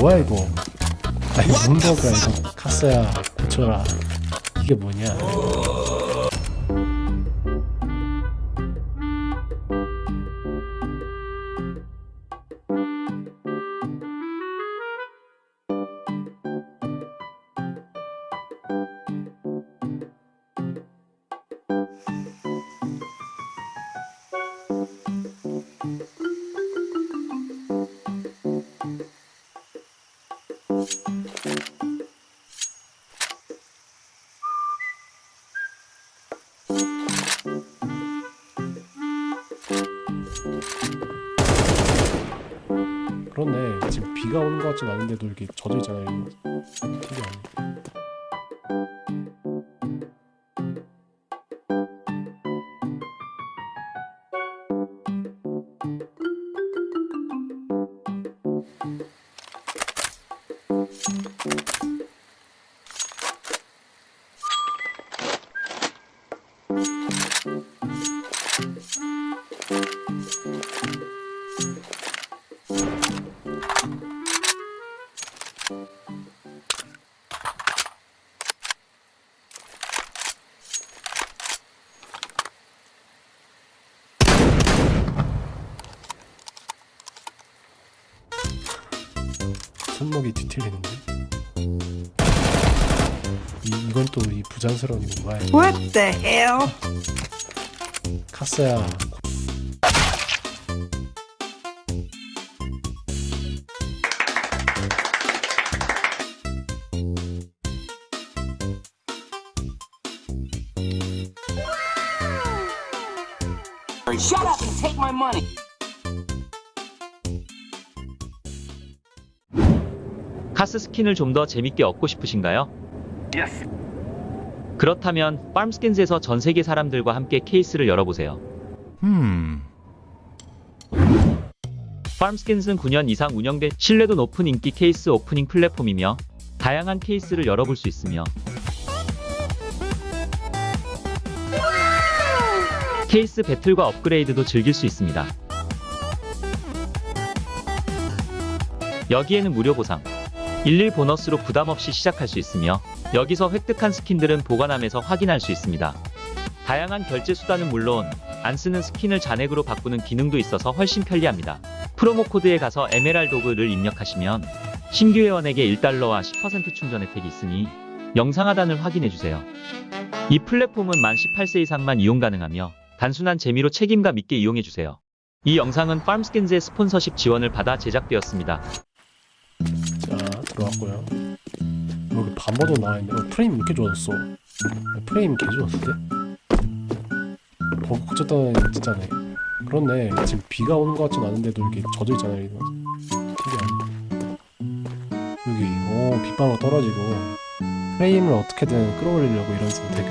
뭐야 이거? 아니 문버가 이거? 카스야 고쳐라. 이게 뭐냐 그렇네 지금 비가 오는 것 같진 않은데도 이렇게 젖어 있잖아요. 특이하네 손목이 뒤틀리는데 이, 이건 또이 뭐야 이거. What the hell? 카스야 Shut up and take my money. 카스 스킨을 좀 더 재밌게 얻고 싶으신가요? 그렇다면 farmskins에서 전 세계 사람들과 함께 케이스를 열어보세요. 음 farmskins는 9년 이상 운영된 신뢰도 높은 인기 케이스 오프닝 플랫폼이며 다양한 케이스를 열어볼 수 있으며 케이스 배틀과 업그레이드도 즐길 수 있습니다. 여기에는 무료 보상, 일일 보너스로 부담 없이 시작할 수 있으며 여기서 획득한 스킨들은 보관함에서 확인할 수 있습니다. 다양한 결제 수단은 물론 안 쓰는 스킨을 잔액으로 바꾸는 기능도 있어서 훨씬 편리합니다. 프로모 코드에 가서 에메랄 도그를 입력하시면 신규 회원에게 1달러와 10% 충전 혜택이 있으니 영상 하단을 확인해주세요. 이 플랫폼은 만 18세 이상만 이용 가능하며 단순한 재미로 책임감 있게 이용해주세요. 이 영상은 farmskins의 스폰서십 지원을 받아 제작되었습니다. 자 들어왔고요. 여기 반버전 나와있네. 어, 프레임 이렇게 좋아졌어. 프레임 개 좋았을 때 버그 고쳤다는 진짜네 그렇네. 지금 비가 오는 것 같진 않은데도 이렇게 젖어 있잖아요 이거. 특이하네. 여기 오 빗방울 떨어지고 프레임을 어떻게든 끌어올리려고 이런 선택을.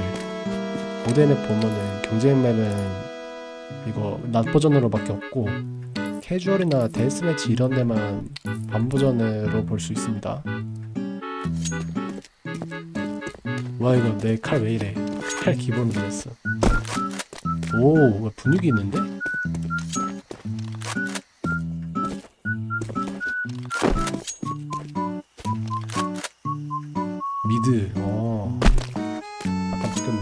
모델 맵 보면은 경쟁 맵은 이거 낮 버전으로밖에 없고 캐주얼이나 데스매치 이런 데만 반 버전으로 볼 수 있습니다. 와 이거 내 칼 왜 이래? 칼 기본 들었어. 오 분위기 있는데? 미드. 어. 약간 바뀌었네.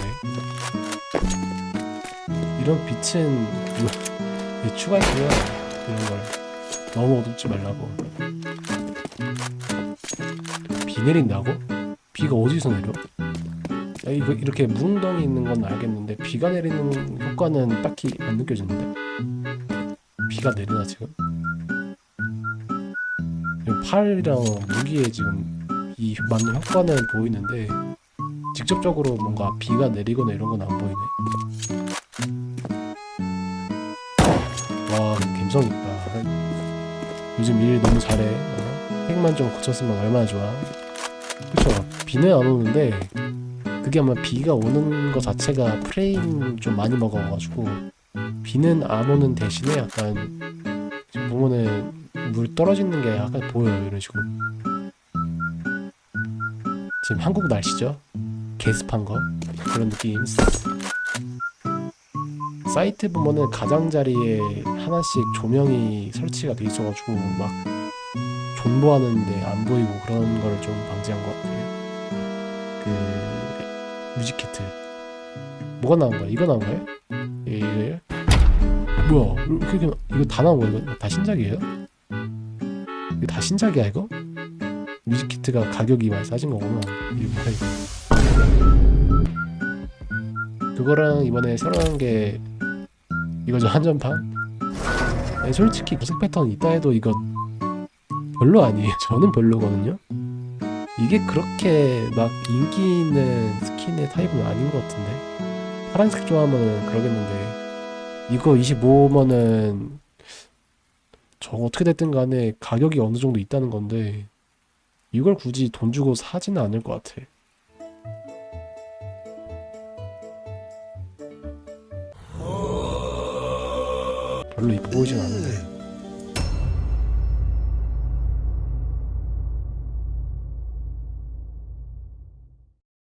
이런 빛은 예, 추가했고요. 이런 걸 너무 어둡지 말라고. 비 내린다고? 비가 어디서 내려? 야, 이거 이렇게 뭉덩이 있는 건 알겠는데 비가 내리는 효과는 딱히 안 느껴지는데 비가 내리나 지금? 팔이랑 무기에 지금 이 맞는 효과는 보이는데 직접적으로 뭔가 비가 내리거나 이런 건 안 보이네. 와 감성 있다. 요즘 일 너무 잘해. 어? 핵만 좀 고쳤으면 얼마나 좋아. 그쵸? 비는 안 오는데 그게 아마 비가 오는 것 자체가 프레임 좀 많이 먹어가지고 비는 안 오는 대신에 약간 보면은 물 떨어지는 게 약간 보여요 이런 식으로 지금 한국 날씨죠 게습한 거 그런 느낌 사이트 보면은 가장자리에 하나씩 조명이 설치가 돼 있어가지고 막 존버하는데 안 보이고 그런 거를 좀 방지한 것 같아요 그 뮤직 키트 뭐가 나온 거야? 이거 나온 거예요? 예? 뭐야? 이렇게 이거, 이거 다 나온 거야? 이거 다 신작이에요? 이거 다 신작이야 이거? 뮤직 키트가 가격이 많이 싸진 거구나. 이거? 그거랑 이번에 새로 나온 게 이거죠 한정판? 아니, 솔직히 구색 패턴 있다 해도 이거 별로 아니에요. 저는 별로거든요. 이게 그렇게 막 인기 있는 스킨의 타입은 아닌 것 같은데 파란색 좋아하면은 그러겠는데 이거 25면은 저거 어떻게 됐든 간에 가격이 어느 정도 있다는 건데 이걸 굳이 돈 주고 사지는 않을 것 같아. 별로 이뻐 보이진 않는데